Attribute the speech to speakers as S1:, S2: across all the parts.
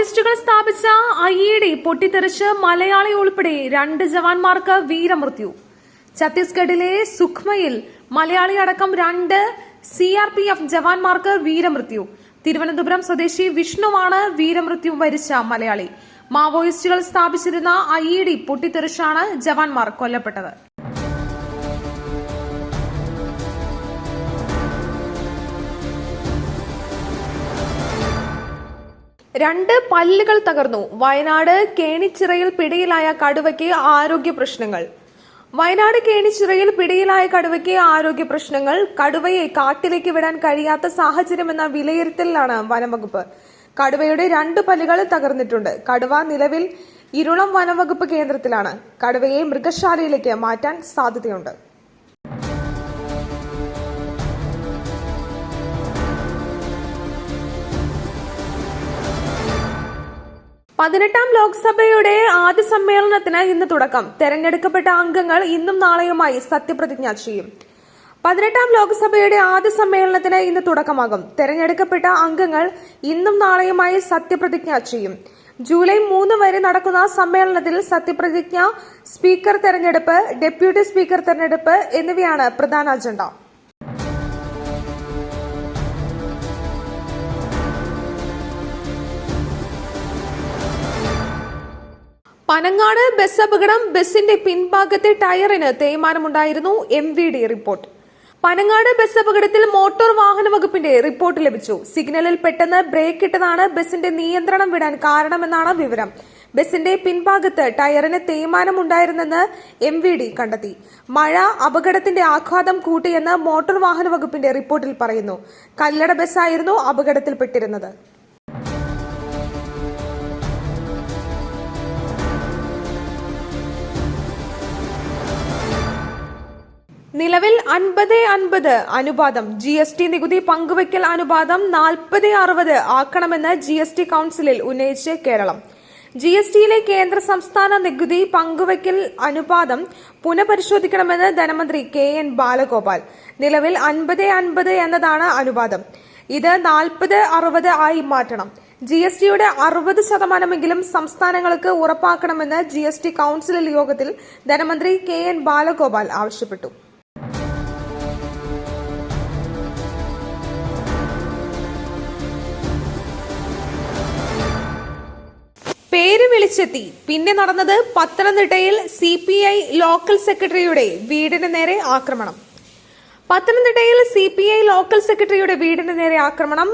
S1: മാവോയിസ്റ്റുകൾ സ്ഥാപിച്ച ഐ പൊട്ടിത്തെറിച്ച് മലയാളി ഉൾപ്പെടെ രണ്ട് ജവാന്മാർക്ക് വീരമൃത്യു. ഛത്തീസ്ഗഡിലെ സുഖ്മയിൽ മലയാളി അടക്കം രണ്ട് സി ആർ പി എഫ് ജവാന്മാർക്ക് വീരമൃത്യു. തിരുവനന്തപുരം സ്വദേശി വിഷ്ണുവാണ് വീരമൃത്യു വരിച്ച മലയാളി. മാവോയിസ്റ്റുകൾ സ്ഥാപിച്ചിരുന്ന ഐ പൊട്ടിത്തെറിച്ചാണ് ജവാന്മാർ കൊല്ലപ്പെട്ടത്. രണ്ട് പല്ലുകൾ തകർന്നു. വയനാട് കേണിച്ചിറയിൽ പിടിയിലായ കടുവയ്ക്ക് ആരോഗ്യ പ്രശ്നങ്ങൾ. വയനാട് കേണിച്ചിറയിൽ പിടിയിലായ കടുവയ്ക്ക് ആരോഗ്യ പ്രശ്നങ്ങൾ. കടുവയെ കാട്ടിലേക്ക് വിടാൻ കഴിയാത്ത സാഹചര്യമെന്ന വിലയിരുത്തലിലാണ് വനംവകുപ്പ്. കടുവയുടെ രണ്ട് പല്ലുകൾ തകർന്നിട്ടുണ്ട്. കടുവ നിലവിൽ ഇരുളം വനംവകുപ്പ് കേന്ദ്രത്തിലാണ്. കടുവയെ മൃഗശാലയിലേക്ക് മാറ്റാൻ സാധ്യതയുണ്ട്. പതിനെട്ടാം ലോക്സഭയുടെ ആദ്യ സമ്മേളനത്തിന് ഇന്ന് തുടക്കം. തെരഞ്ഞെടുക്കപ്പെട്ട അംഗങ്ങൾ ഇന്നും നാളെയുമായി സത്യപ്രതിജ്ഞ ചെയ്യും. പതിനെട്ടാം ലോക്സഭയുടെ ആദ്യ സമ്മേളനത്തിന് ഇന്ന് തുടക്കമാകും. തെരഞ്ഞെടുക്കപ്പെട്ട അംഗങ്ങൾ ഇന്നും നാളെയുമായി സത്യപ്രതിജ്ഞ ചെയ്യും. ജൂലൈ മൂന്ന് വരെ നടക്കുന്ന സമ്മേളനത്തിൽ സത്യപ്രതിജ്ഞ സ്പീക്കർ തെരഞ്ഞെടുപ്പ് ഡെപ്യൂട്ടി സ്പീക്കർ തെരഞ്ഞെടുപ്പ് എന്നിവയാണ് പ്രധാന അജണ്ട. പനങ്ങാട് ബസ് അപകടം ബസിന്റെ പിൻഭാഗത്തെ ടയറിന് തേയ്മാനമുണ്ടായിരുന്നു M V D report. Panangad bus അപകടത്തിൽ മോട്ടോർ വാഹന വകുപ്പിന്റെ റിപ്പോർട്ട് ലഭിച്ചു. സിഗ്നലിൽ പെട്ടെന്ന് ബ്രേക്ക് ഇട്ടതാണ് ബസിന്റെ നിയന്ത്രണം വിടാൻ കാരണമെന്നാണ് വിവരം. ബസിന്റെ പിൻഭാഗത്ത് ടയറിന് തേയ്മാനം ഉണ്ടായിരുന്നെന്ന് എം വി ഡി കണ്ടെത്തി. മഴ അപകടത്തിന്റെ ആഘാതം കൂട്ടിയെന്ന് മോട്ടോർ വാഹന വകുപ്പിന്റെ റിപ്പോർട്ടിൽ പറയുന്നു. കല്ലട ബസ്സായിരുന്നു അപകടത്തിൽപ്പെട്ടിരുന്നത്. നിലവിൽ അൻപത് അൻപത് അനുപാതം ജി എസ് ടി നികുതി പങ്കുവയ്ക്കൽ അനുപാതം നാൽപ്പത് അറുപത് ആക്കണമെന്ന് ജി എസ് ടി കൌൺസിലിൽ ഉന്നയിച്ച് കേരളം. ജി എസ് ടിയിലെ കേന്ദ്ര സംസ്ഥാന നികുതി പങ്കുവയ്ക്കൽ അനുപാതം പുനഃപരിശോധിക്കണമെന്ന് ധനമന്ത്രി കെ എൻ ബാലഗോപാൽ. നിലവിൽ അൻപത് അൻപത് എന്നതാണ് അനുപാതം. ഇത് നാൽപ്പത് അറുപത് ആയി മാറ്റണം. ജി എസ് ടിയുടെ അറുപത് ശതമാനമെങ്കിലും സംസ്ഥാനങ്ങൾക്ക് ഉറപ്പാക്കണമെന്ന് ജി എസ് ടി കൌൺസിൽ യോഗത്തിൽ ധനമന്ത്രി കെ എൻ ബാലഗോപാൽ ആവശ്യപ്പെട്ടു. പേര് വിളിച്ചെത്തി. പിന്നെ നടന്നത് പത്തനംതിട്ടയിൽ സി പി ഐ ലോക്കൽ സെക്രട്ടറിയുടെ വീടിന് നേരെ ആക്രമണം. പത്തനംതിട്ടയിൽ സി പി ഐ ലോക്കൽ സെക്രട്ടറിയുടെ വീടിന് നേരെ ആക്രമണം.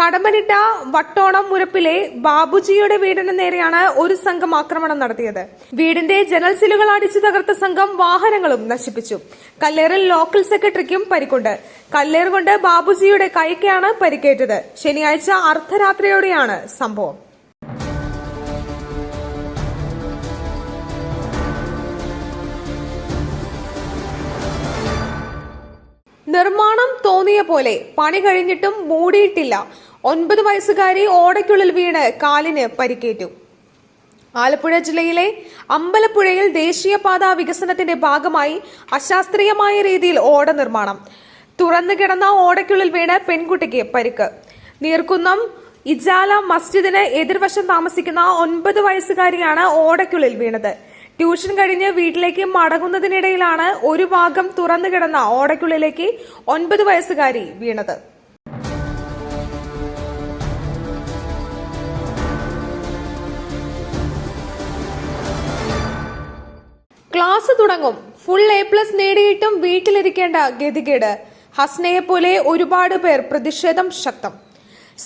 S1: കടമ്പനിട്ട വട്ടോണം മുരപ്പിലെ ബാബുജിയുടെ വീടിന് നേരെയാണ് ഒരു സംഘം ആക്രമണം നടത്തിയത്. വീടിന്റെ ജനൽ സിലുകൾ അടിച്ചു തകർത്ത സംഘം വാഹനങ്ങളും നശിപ്പിച്ചു. കല്ലേറിൽ ലോക്കൽ സെക്രട്ടറിക്കും പരിക്കുണ്ട്. കല്ലേർ കൊണ്ട് ബാബുജിയുടെ കൈക്കാണ് പരിക്കേറ്റത്. ശനിയാഴ്ച അർദ്ധരാത്രിയോടെയാണ് സംഭവം. നിർമ്മാണം തോന്നിയ പോലെ പണി കഴിഞ്ഞിട്ടും മൂടിയിട്ടില്ല. ഒൻപത് വയസ്സുകാരി ഓടയ്ക്കുള്ളിൽ വീണ് കാലിന് പരിക്കേറ്റു. ആലപ്പുഴ ജില്ലയിലെ അമ്പലപ്പുഴയിൽ ദേശീയപാത വികസനത്തിന്റെ ഭാഗമായി അശാസ്ത്രീയമായ രീതിയിൽ ഓട നിർമ്മാണം. തുറന്നു കിടന്ന ഓടയ്ക്കുള്ളിൽ വീണ് പെൺകുട്ടിക്ക് പരിക്ക്. നീർക്കുന്നം ഇജാല മസ്ജിദിന് എതിർവശം താമസിക്കുന്ന ഒൻപത് വയസ്സുകാരിയാണ് ഓടയ്ക്കുള്ളിൽ വീണത്. ട്യൂഷൻ കഴിഞ്ഞ് വീട്ടിലേക്ക് മടങ്ങുന്നതിനിടയിലാണ് ഒരു ഭാഗം തുറന്നു കിടന്ന ഓടയ്ക്കുള്ളിലേക്ക് ഒൻപത് വയസ്സുകാരി വീണത്. ക്ലാസ് തുടങ്ങും. ഫുൾ എ പ്ലസ് നേടിയിട്ടും വീട്ടിലിരിക്കേണ്ട ഗതികേട്. ഹസ്നയെ പോലെ ഒരുപാട് പേർ പ്രതിഷേധം ശക്തം.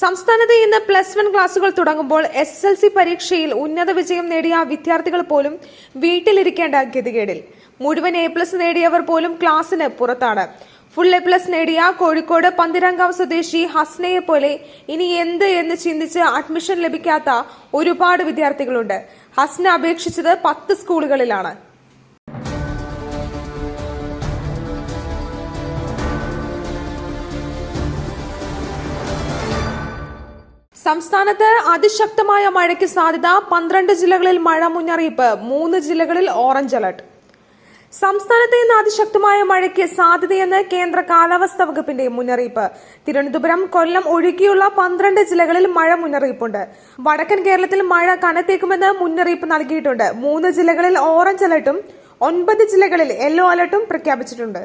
S1: സംസ്ഥാനത്ത് ഇന്ന് പ്ലസ് വൺ ക്ലാസുകൾ തുടങ്ങുമ്പോൾ എസ് എൽ സി പരീക്ഷയിൽ ഉന്നത വിജയം നേടിയ വിദ്യാർത്ഥികൾ പോലും വീട്ടിലിരിക്കേണ്ട ഗതികേടിൽ. മുഴുവൻ എ പ്ലസ് നേടിയവർ പോലും ക്ലാസ്സിന് പുറത്താണ്. ഫുൾ എ പ്ലസ് നേടിയ കോഴിക്കോട് പന്തിരങ്കാവ് സ്വദേശി ഹസ്നയെ പോലെ ഇനി എന്ത് എന്ന് ചിന്തിച്ച് അഡ്മിഷൻ ലഭിക്കാത്ത ഒരുപാട് വിദ്യാർത്ഥികളുണ്ട്. ഹസ്ന അപേക്ഷിച്ചത് പത്ത് സ്കൂളുകളിലാണ്. സംസ്ഥാനത്ത് അതിശക്തമായ മഴയ്ക്ക് സാധ്യത പന്ത്രണ്ട് ജില്ലകളിൽ മഴ മുന്നറിയിപ്പ് മൂന്ന് ജില്ലകളിൽ ഓറഞ്ച് അലർട്ട്. സംസ്ഥാനത്ത് ഇന്ന് അതിശക്തമായ മഴയ്ക്ക് സാധ്യതയെന്ന് കേന്ദ്ര കാലാവസ്ഥാ വകുപ്പിന്റെ മുന്നറിയിപ്പ്. തിരുവനന്തപുരം കൊല്ലം ഒഴികെയുള്ള പന്ത്രണ്ട് ജില്ലകളിൽ മഴ മുന്നറിയിപ്പുണ്ട്. വടക്കൻ കേരളത്തിൽ മഴ കനത്തേക്കുമെന്ന് മുന്നറിയിപ്പ് നൽകിയിട്ടുണ്ട്. മൂന്ന് ജില്ലകളിൽ ഓറഞ്ച് അലർട്ടും ഒൻപത് ജില്ലകളിൽ യെല്ലോ അലർട്ടും പ്രഖ്യാപിച്ചിട്ടുണ്ട്.